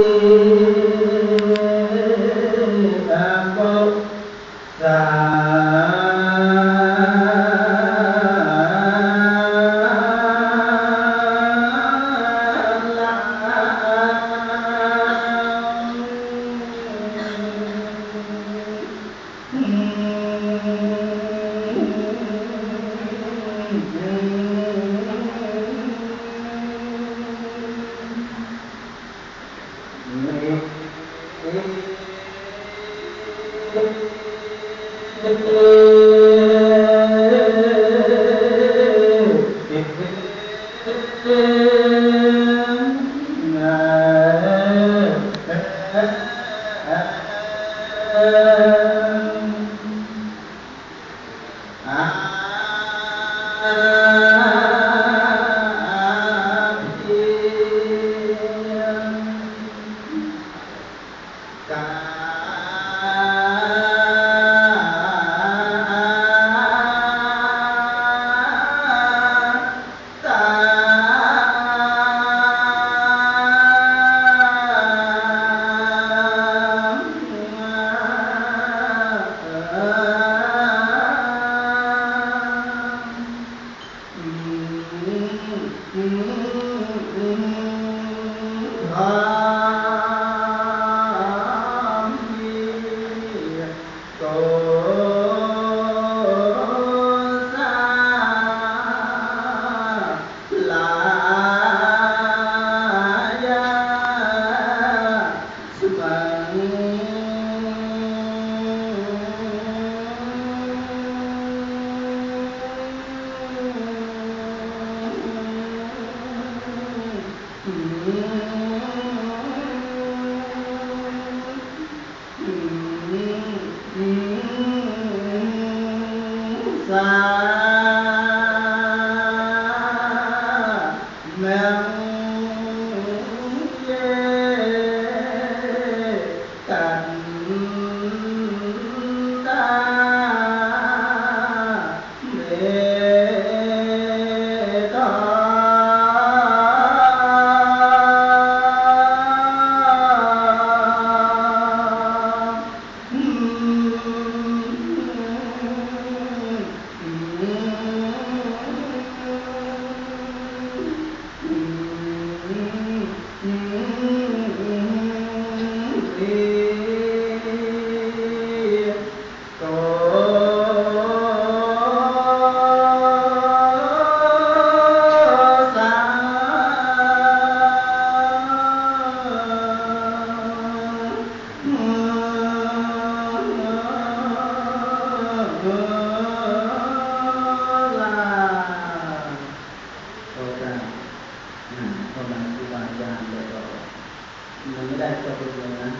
ธั โมานครูบาอาจารย์แล้วก็มันไม่ได้จบเลยนะ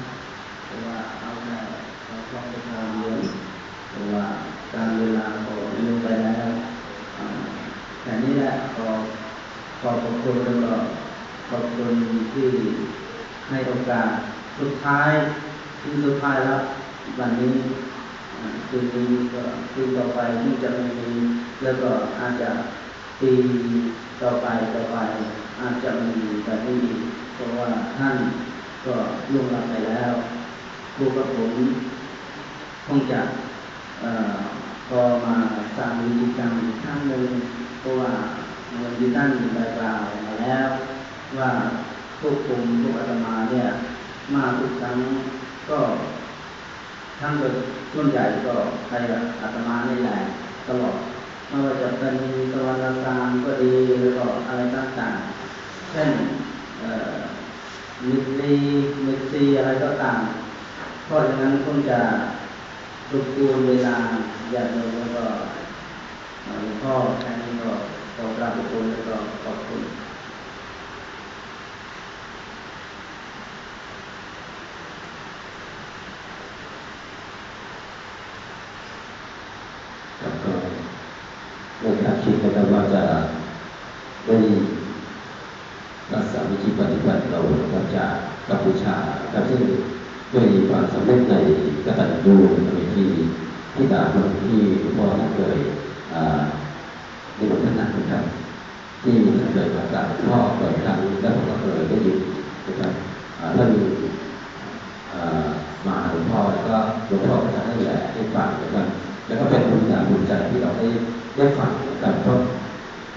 เพราะว่าเอาแต่เราลองไปทำเยอะเพราะว่าการเวลาก็ลงไปแล้วแค่นี้แหละขอขอบคุณแล้วก็ขอบคุณที่ให้โอกาสสุดท้ายที่สุดท้ายแล้ววันนี้คืนนี้ก็คืนต่อไปที่จะมีแล้วก็อาจจะ ปีต่อไปต่อไปอาจจะมีแบบนี้อีเพราะว่าท่านก็ล่วงลับไปแล้วครูกับผมคงจะเอ่อพอมาสร้างวิธีกรรมอีกครั้งหนึ่งเพราะว่าเมื่อที่ท่านได้กล่าวมาแล้ว ว่าควบคุมทุกอาตมาเนี่ย มาทุกครั้งก็ทั้งโดส่วนใหญ่ก็ใครอาตมานี่แหละตลอด ไม่ว่าจะเป็นตะวันตการก็ดีหรือก็อะไรต่างๆ เช่นมิตรีมิตรีอะไรก็ตาม เพราะฉะนั้นคงจะรบกวนเวลาอย่าโยมแล้วก็อ่อหลวงพ่อแค่นี้ก็ขอกราบขอบคุณแล้วก็ขอบคุณ แล้วก็ ไม่คาดคิดนะครับว่าจะได้รักษาวิธีปฏิบัติเราครับจากกัมพูชาครับซึ่งด้วยความสำเร็จในกตัญญูในที่ที่ดาบที่พ่อท่านเคยในวันนั้นนะครับที่ท่านเคยประกาศพ่อเปิดครั้งแล้วผมก็เคยได้ยินนะครับอ่าน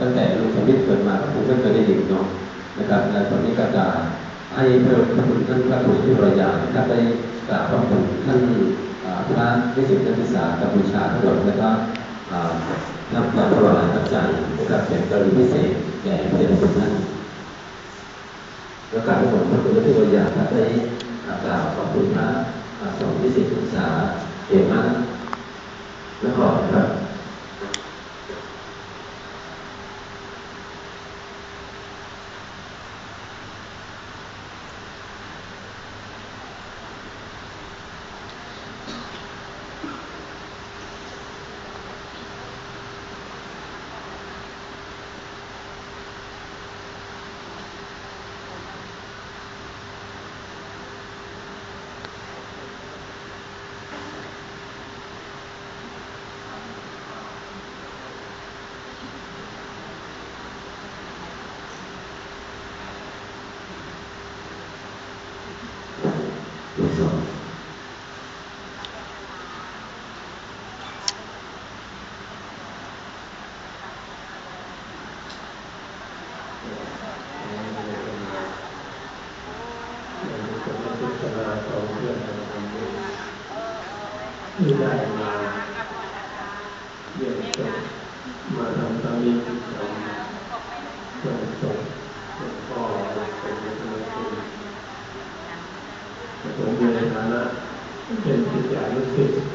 ตั้งแต่ลูกสมิทเกิดมาก็คงไม่เคยได้ยินเนาะนะครับและตอนนี้ก็จะให้พระคุณท่านพระครูที่ประยานะครับได้กราบพระคุณท่านพระนิสิตนักศึกษากัมพูชาทั้งหมดแล้วก็นำบการถวายพระจันทรับเป็กรณีพิเศษแก่เดชพระคุณท่านแล้วกราบพระคุณพระคุณที่ประยาครับได้กราบขอบคุณพระสองนิสิตนักศึกษาเอกมากและขอครับ ที่ได้มาเรียนจบมาทำตามนี้ทำจนจบจนพ่อเป็นนักเรียน ผมในฐ